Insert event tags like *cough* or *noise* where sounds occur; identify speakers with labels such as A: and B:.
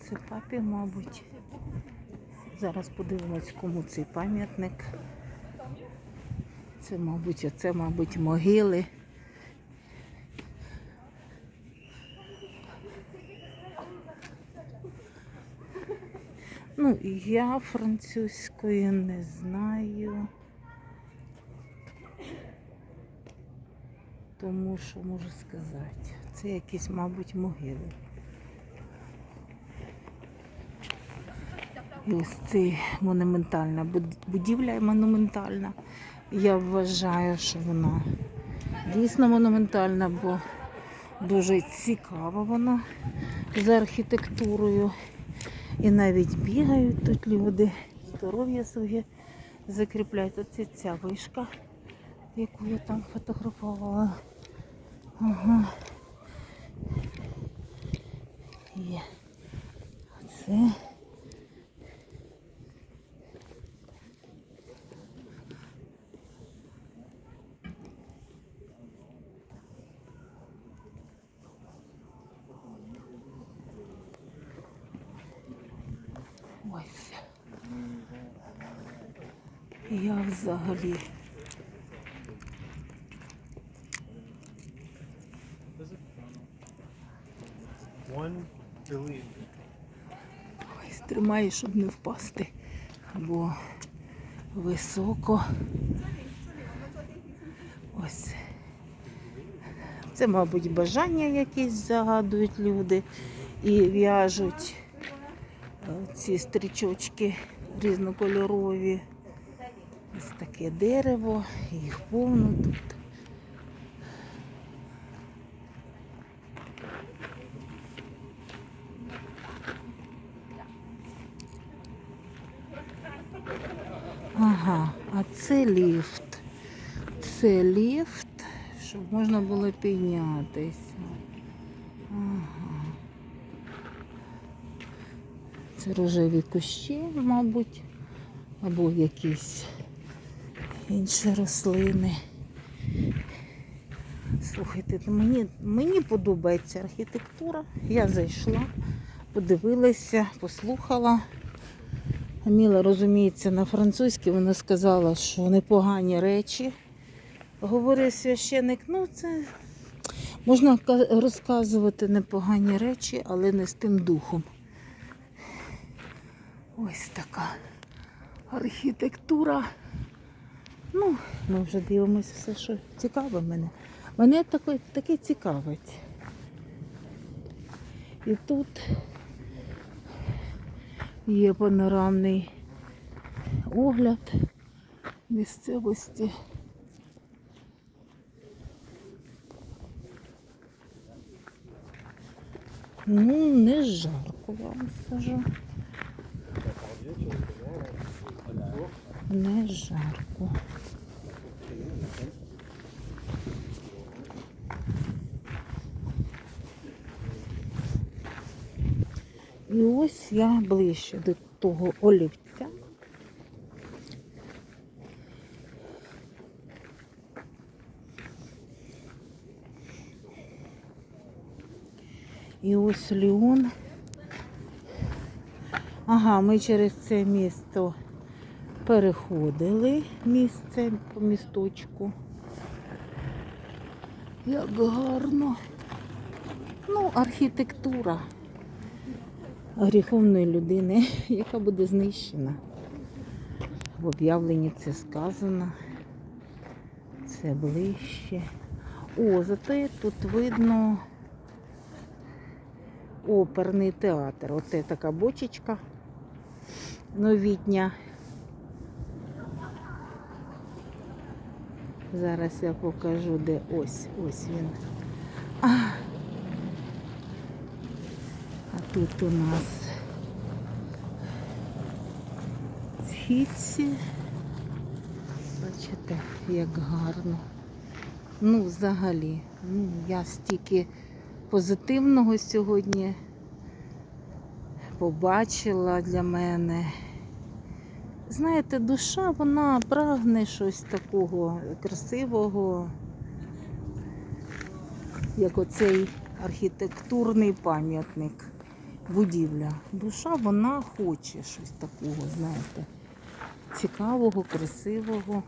A: Це папі, мабуть. Зараз подивимось, кому цей пам'ятник. Це, мабуть, оце, мабуть, могили. Ну, я французької не знаю. Тому що можу сказати, це якісь, мабуть, могили. І ось це монументальна будівля монументальна. Я вважаю, що вона дійсно монументальна, бо дуже цікава вона за архітектурою. І навіть бігають тут люди, здоров'я своє закріпляють. Оце ця вишка, яку я там фотографувала. Ага. Є. Оце. Ось. Я взагалі. Ось тримаю, щоб не впасти. Бо високо. Ось. Це, мабуть, бажання якісь загадують люди і в'яжуть е, ці стрічочки різнокольорові. Ось таке дерево, їх повно тут. Ага, а це ліфт. Це ліфт, щоб можна було піднятися. Ага. Це рожеві кущі, мабуть, або якісь інші рослини. Слухайте, мені, мені подобається архітектура. Я зайшла, подивилася, послухала. Міла розуміється на французькій, вона сказала, що непогані речі. Говорить священик, ну це можна розказувати непогані речі, але не з тим духом. Ось така архітектура. Ну, ми вже дивимося все, що цікаве мене. Мене таке, таке цікавить. І тут Є панорамний огляд місцевості. Ну, не жарко, вам скажу. Не жарко. І ось я ближче до того олівця. І ось Ліон. Ага, ми через це місто переходили місце по місточку. Як гарно. Ну, архітектура гріховної людини, *laughs* яка буде знищена. В об'явленні це сказано. Це ближче. О, зате тут видно оперний театр. Оце така бочечка новітня. Зараз я покажу, де ось, ось він. Тут у нас східці. Бачите, як гарно. Ну, взагалі, ну, я стільки позитивного сьогодні побачила для мене. Знаєте, душа, вона прагне щось такого красивого, як оцей архітектурний пам'ятник, будівля. Душа вона хоче щось такого, знаєте, цікавого, красивого.